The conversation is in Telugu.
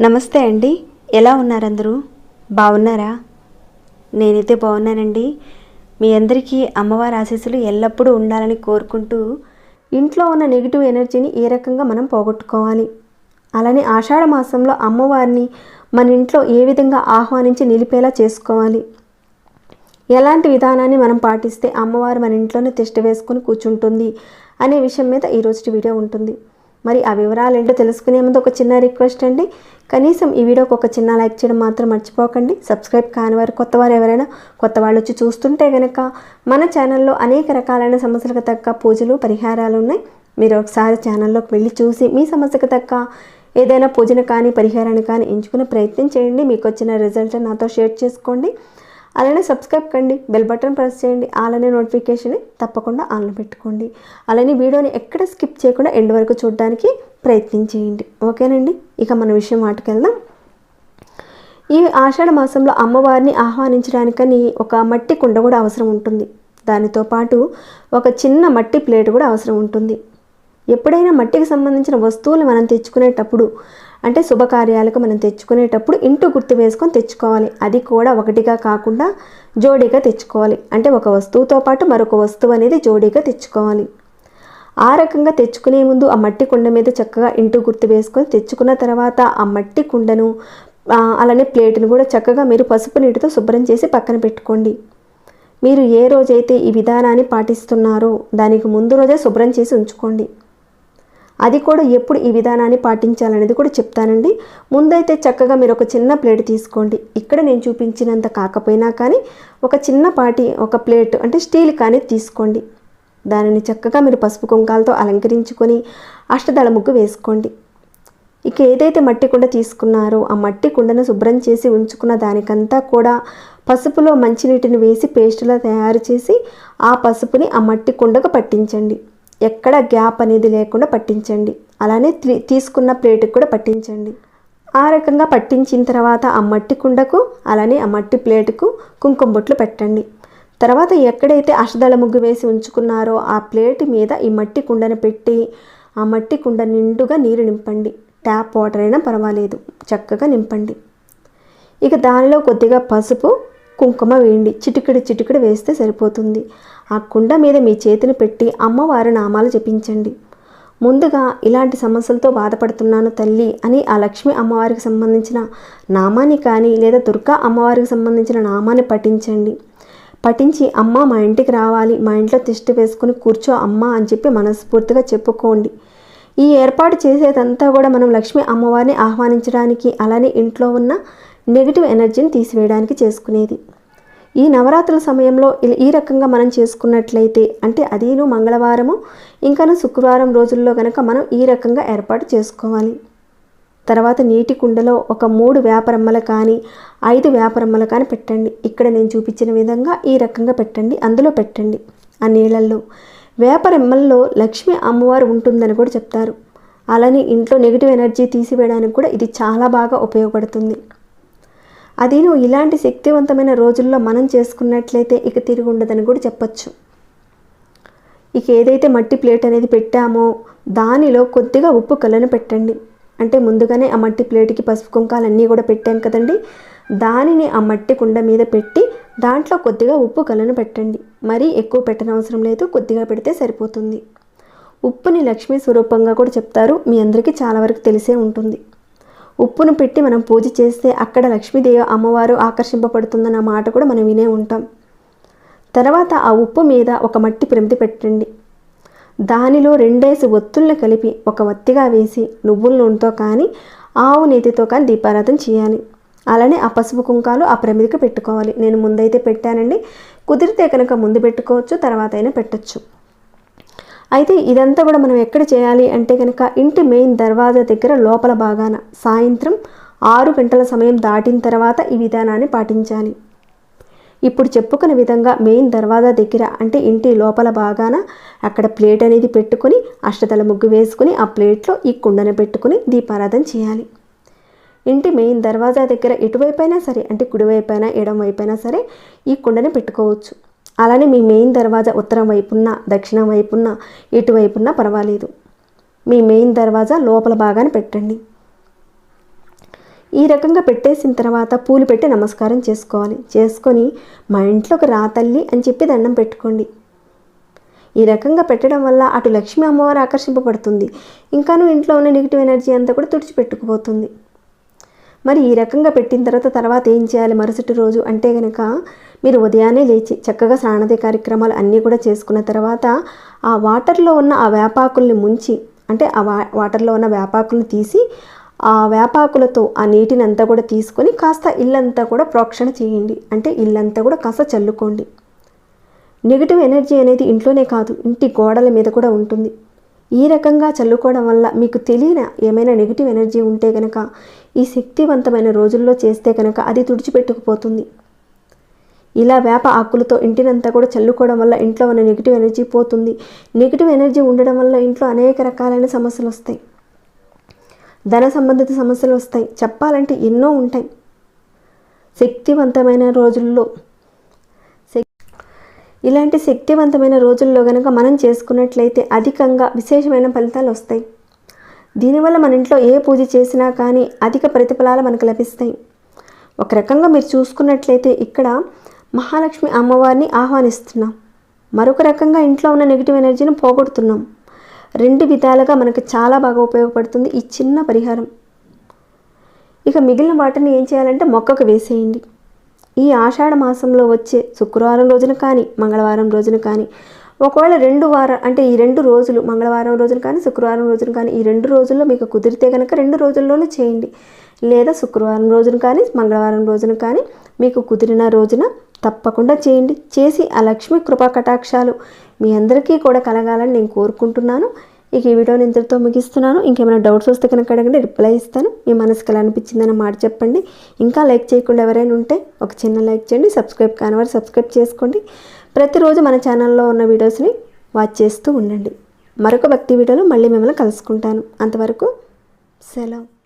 నమస్తే అండి. ఎలా ఉన్నారందరూ? బాగున్నారా? నేనైతే బాగున్నానండి. మీ అందరికీ అమ్మవారి ఆశీస్సులు ఎల్లప్పుడూ ఉండాలని కోరుకుంటూ ఇంట్లో ఉన్న నెగిటివ్ ఎనర్జీని ఏ రకంగా మనం పోగొట్టుకోవాలి? అలానే ఆషాఢ మాసంలో అమ్మవారిని మన ఇంట్లో ఏ విధంగా ఆహ్వానించి నిలిపేలా చేసుకోవాలి? ఎలాంటి విధానాన్ని మనం పాటిస్తే అమ్మవారు మన ఇంట్లోనే తిష్ట వేసుకుని కూర్చుంటుంది అనే విషయం మీద ఈరోజు వీడియో ఉంటుంది. మరి ఆ వివరాలు ఏంటో తెలుసుకునే ముందు ఒక చిన్న రిక్వెస్ట్ అండి. కనీసం ఈ వీడియోకి ఒక చిన్న లైక్ చేయడం మాత్రం మర్చిపోకండి. సబ్స్క్రైబ్ కాని వారు కొత్త వారు ఎవరైనా కొత్త వాళ్ళు వచ్చి చూస్తుంటే కనుక మన ఛానల్లో అనేక రకాలైన సమస్యలకు తగ్గ పూజలు పరిహారాలు ఉన్నాయి. మీరు ఒకసారి ఛానల్లోకి వెళ్ళి చూసి మీ సమస్యకు తగ్గ ఏదైనా పూజను కానీ పరిహారాన్ని కానీ ఎంచుకునే ప్రయత్నం చేయండి. మీకు వచ్చిన రిజల్ట్ నాతో షేర్ చేసుకోండి. అలానే సబ్స్క్రైబ్ కండి బెల్ బటన్ ప్రెస్ చేయండి అలానే నోటిఫికేషన్ తప్పకుండా ఆన్లో పెట్టుకోండి. అలానే వీడియోని ఎక్కడ స్కిప్ చేయకుండా ఎండ్ వరకు చూడడానికి ప్రయత్నం చేయండి. ఓకేనండి? ఇక మన విషయం వాటికెళ్దాం. ఈ ఆషాఢ మాసంలో అమ్మవారిని ఆహ్వానించడానికని ఒక మట్టి కుండ కూడా అవసరం ఉంటుంది. దానితో పాటు ఒక చిన్న మట్టి ప్లేట్ కూడా అవసరం ఉంటుంది. ఎప్పుడైనా మట్టికి సంబంధించిన వస్తువులు మనం తెచ్చుకునేటప్పుడు అంటే శుభకార్యాలకు మనం తెచ్చుకునేటప్పుడు ఇంటూ గుర్తు వేసుకొని తెచ్చుకోవాలి. అది కూడా ఒకటిగా కాకుండా జోడీగా తెచ్చుకోవాలి. అంటే ఒక వస్తువుతో పాటు మరొక వస్తువు అనేది జోడీగా తెచ్చుకోవాలి. ఆ రకంగా తెచ్చుకునే ముందు ఆ మట్టి కుండ మీద చక్కగా ఇంటూ గుర్తు వేసుకొని తెచ్చుకున్న తర్వాత ఆ మట్టి కుండను అలానే ప్లేట్ను కూడా చక్కగా మీరు పసుపు నీటితో శుభ్రం చేసి పక్కన పెట్టుకోండి. మీరు ఏ రోజైతే ఈ విధానాన్ని పాటిస్తున్నారో దానికి ముందు రోజే శుభ్రం చేసి ఉంచుకోండి. అది కూడా ఎప్పుడు ఈ విధానాన్ని పాటించాలనేది కూడా చెప్తానండి. ముందైతే చక్కగా మీరు ఒక చిన్న ప్లేట్ తీసుకోండి. ఇక్కడ నేను చూపించినంత కాకపోయినా కానీ ఒక చిన్నపాటి ఒక ప్లేట్ అంటే స్టీల్ కానీ తీసుకోండి. దానిని చక్కగా మీరు పసుపు కుంకాలతో అలంకరించుకొని అష్టదళ ముగ్గు వేసుకోండి. ఇక ఏదైతే మట్టి కుండ తీసుకున్నారో ఆ మట్టి కుండను శుభ్రం చేసి ఉంచుకున్న దానికంతా కూడా పసుపులో మంచినీటిని వేసి పేస్టులా తయారు చేసి ఆ పసుపుని ఆ మట్టి కుండకు పట్టించండి. ఎక్కడ గ్యాప్ అనేది లేకుండా పట్టించండి. అలానే తీసుకున్న ప్లేట్కి కూడా పట్టించండి. ఆ రకంగా పట్టించిన తర్వాత ఆ మట్టి కుండకు అలానే ఆ మట్టి ప్లేటుకు కుంకుమ బొట్లు పెట్టండి. తర్వాత ఎక్కడైతే అషదళ ముగ్గు వేసి ఉంచుకున్నారో ఆ ప్లేట్ మీద ఈ మట్టి కుండను పెట్టి ఆ మట్టి కుండ నిండుగా నీరు నింపండి. ట్యాప్ వాటర్ అయినా పర్వాలేదు. చక్కగా నింపండి. ఇక దానిలో కొద్దిగా పసుపు కుంకుమ వేయండి చిటికెడు చిటికెడు వేస్తే సరిపోతుంది. ఆ కుండ మీద మీ చేతిని పెట్టి అమ్మవారి నామాలు జపించండి. ముందుగా ఇలాంటి సమస్యలతో బాధపడుతున్నాను తల్లి అని ఆ లక్ష్మి అమ్మవారికి సంబంధించిన నామాన్ని కానీ లేదా దుర్గా అమ్మవారికి సంబంధించిన నామాన్ని పఠించండి. పఠించి అమ్మ మా ఇంటికి రావాలి మా ఇంట్లో తిష్టి వేసుకుని కూర్చో అమ్మ అని చెప్పి మనస్ఫూర్తిగా చెప్పుకోండి. ఈ ఏర్పాటు చేసేదంతా కూడా మనం లక్ష్మీ అమ్మవారిని ఆహ్వానించడానికి అలానే ఇంట్లో ఉన్న నెగిటివ్ ఎనర్జీని తీసివేయడానికి చేసుకునేది. ఈ నవరాత్రుల సమయంలో ఈ రకంగా మనం చేసుకున్నట్లయితే అంటే అదీను మంగళవారము ఇంకాను శుక్రవారం రోజుల్లో కనుక మనం ఈ రకంగా ఏర్పాటు చేసుకోవాలి. తర్వాత నీటి కుండలో ఒక మూడు వేపరమ్మలు కానీ ఐదు వేపరమ్మలు కానీ పెట్టండి. ఇక్కడ నేను చూపించిన విధంగా ఈ రకంగా పెట్టండి. అందులో పెట్టండి. ఆ నీళ్ళల్లో. వేపరెమ్మల్లో లక్ష్మి అమ్మవారు ఉంటుందని కూడా చెప్తారు. అలానే ఇంట్లో నెగిటివ్ ఎనర్జీ తీసివేయడానికి కూడా ఇది చాలా బాగా ఉపయోగపడుతుంది. అది నువ్వు ఇలాంటి శక్తివంతమైన రోజుల్లో మనం చేసుకున్నట్లయితే ఇక తిరిగి ఉండదని కూడా చెప్పచ్చు. ఇక ఏదైతే మట్టి ప్లేట్ అనేది పెట్టామో దానిలో కొద్దిగా ఉప్పు కలను పెట్టండి. అంటే ముందుగానే ఆ మట్టి ప్లేట్కి పసుపు కుంకాలన్నీ కూడా పెట్టాం కదండి. దానిని ఆ మట్టి కుండ మీద పెట్టి దాంట్లో కొద్దిగా ఉప్పు కలను పెట్టండి. మరీ ఎక్కువ పెట్టనవసరం లేదు కొద్దిగా పెడితే సరిపోతుంది. ఉప్పుని లక్ష్మీ స్వరూపంగా కూడా చెప్తారు. మీ అందరికీ చాలా వరకు తెలిసే ఉంటుంది. ఉప్పును పెట్టి మనం పూజ చేస్తే అక్కడ లక్ష్మీదేవి అమ్మవారు ఆకర్షింపబడుతుందన్న మాట కూడా మనం వినే ఉంటాం. తర్వాత ఆ ఉప్పు మీద ఒక మట్టి ప్రమిది పెట్టండి. దానిలో రెండేసి ఒత్తుల్ని కలిపి ఒక వత్తిగా వేసి నువ్వుల నూనెతో కానీ ఆవు నేతితో కానీ దీపారాధన చేయాలి. అలానే ఆ పసుపు కుంకాలు ఆ ప్రమిదికి పెట్టుకోవాలి. నేను ముందైతే పెట్టానండి. కుదిరితే కనుక ముందు పెట్టుకోవచ్చు తర్వాత అయినా పెట్టచ్చు. అయితే ఇదంతా కూడా మనం ఎక్కడ చేయాలి అంటే కనుక ఇంటి మెయిన్ దర్వాజా దగ్గర లోపల భాగాన సాయంత్రం ఆరు గంటల సమయం దాటిన తర్వాత ఈ విధానాన్ని పాటించాలి. ఇప్పుడు చెప్పుకున్న విధంగా మెయిన్ దర్వాజా దగ్గర అంటే ఇంటి లోపల బాగాన అక్కడ ప్లేట్ అనేది పెట్టుకొని అష్టతల ముగ్గు వేసుకుని ఆ ప్లేట్లో ఈ కుండను పెట్టుకుని దీపారాధన చేయాలి. ఇంటి మెయిన్ దర్వాజా దగ్గర ఎటువైపైనా సరే అంటే కుడివైపైనా ఎడమవైపైనా సరే ఈ కుండని పెట్టుకోవచ్చు. అలానే మీ మెయిన్ దర్వాజా ఉత్తరం వైపున్న దక్షిణం వైపున్న ఇటువైపున్న పర్వాలేదు. మీ మెయిన్ దర్వాజా లోపల భాగాన్ని పెట్టండి. ఈ రకంగా పెట్టేసిన తర్వాత పూలు పెట్టి నమస్కారం చేసుకోవాలి. చేసుకొని మా ఇంట్లోకి రా తల్లి అని చెప్పి దండం పెట్టుకోండి. ఈ రకంగా పెట్టడం వల్ల అటు లక్ష్మీ అమ్మవారు ఆకర్షింపబడుతుంది. ఇంకాను ఇంట్లో ఉన్న నెగిటివ్ ఎనర్జీ అంతా కూడా తుడిచిపెట్టుకుపోతుంది. మరి ఈ రకంగా పెట్టిన తర్వాత తర్వాత ఏం చేయాలి? మరుసటి రోజు అంటే కనుక మీరు ఉదయాన్నే లేచి చక్కగా స్నానది కార్యక్రమాలు అన్నీ కూడా చేసుకున్న తర్వాత ఆ వాటర్లో ఉన్న ఆ వేపాకుల్ని ముంచి అంటే ఆ వా వాటర్లో ఉన్న వేపాకుల్ని తీసి ఆ వేపాకులతో ఆ నీటిని అంతా కూడా తీసుకొని కాస్త ఇల్లంతా కూడా ప్రోక్షణ చేయండి. అంటే ఇల్లంతా కూడా కాస్త చల్లుకోండి. నెగిటివ్ ఎనర్జీ అనేది ఇంట్లోనే కాదు ఇంటి గోడల మీద కూడా ఉంటుంది. ఈ రకంగా చల్లుకోవడం వల్ల మీకు తెలియని ఏమైనా నెగిటివ్ ఎనర్జీ ఉంటే కనుక ఈ శక్తివంతమైన రోజుల్లో చేస్తే కనుక అది తుడిచిపెట్టుకుపోతుంది. ఇలా వేప ఆకులతో ఇంటినంతా కూడా చల్లుకోవడం వల్ల ఇంట్లో ఉన్న నెగిటివ్ ఎనర్జీ పోతుంది. నెగిటివ్ ఎనర్జీ ఉండడం వల్ల ఇంట్లో అనేక రకాలైన సమస్యలు వస్తాయి. ధన సంబంధిత సమస్యలు వస్తాయి. చెప్పాలంటే ఎన్నో ఉంటాయి. శక్తివంతమైన రోజుల్లో ఇలాంటి శక్తివంతమైన రోజుల్లో కనుక మనం చేసుకున్నట్లయితే అధికంగా విశేషమైన ఫలితాలు వస్తాయి. దీనివల్ల మన ఇంట్లో ఏ పూజ చేసినా కానీ అధిక ప్రతిఫలాలు మనకు లభిస్తాయి. ఒక రకంగా మీరు చూసుకున్నట్లయితే ఇక్కడ మహాలక్ష్మి అమ్మవారిని ఆహ్వానిస్తున్నాం. మరొక రకంగా ఇంట్లో ఉన్న నెగిటివ్ ఎనర్జీని పోగొడుతున్నాం. రెండు విధాలుగా మనకు చాలా బాగా ఉపయోగపడుతుంది ఈ చిన్న పరిహారం. ఇక మిగిలిన వాటిని ఏం చేయాలంటే మొక్కకు వేసేయండి. ఈ ఆషాఢ మాసంలో వచ్చే శుక్రవారం రోజున కానీ మంగళవారం రోజున కానీ ఒకవేళ రెండు వారం అంటే ఈ రెండు రోజులు మంగళవారం రోజున కానీ శుక్రవారం రోజున కానీ ఈ రెండు రోజుల్లో మీకు కుదిరితే కనుక రెండు రోజుల్లోనే చేయండి. లేదా శుక్రవారం రోజున కానీ మంగళవారం రోజున కానీ మీకు కుదిరిన రోజున తప్పకుండా చేయండి. చేసి ఆ లక్ష్మి కృపా కటాక్షాలు మీ అందరికీ కూడా కలగాలని నేను కోరుకుంటున్నాను. ఇక ఈ వీడియోని ఇంతటితో ముగిస్తున్నాను. ఇంకేమైనా డౌట్స్ వస్తే కనుక అడగండి రిప్లై ఇస్తాను. మీ మనసుకి ఎలా అనిపించిందని మాట చెప్పండి. ఇంకా లైక్ చేయకుండా ఎవరైనా ఉంటే ఒక చిన్న లైక్ చేయండి సబ్స్క్రైబ్ కానివారు సబ్స్క్రైబ్ చేసుకోండి. ప్రతిరోజు మన ఛానల్లో ఉన్న వీడియోస్ని వాచ్ చేస్తూ ఉండండి. మరొక భక్తి వీడియోలో మళ్ళీ మిమ్మల్ని కలుసుకుంటాను. అంతవరకు సెలవు.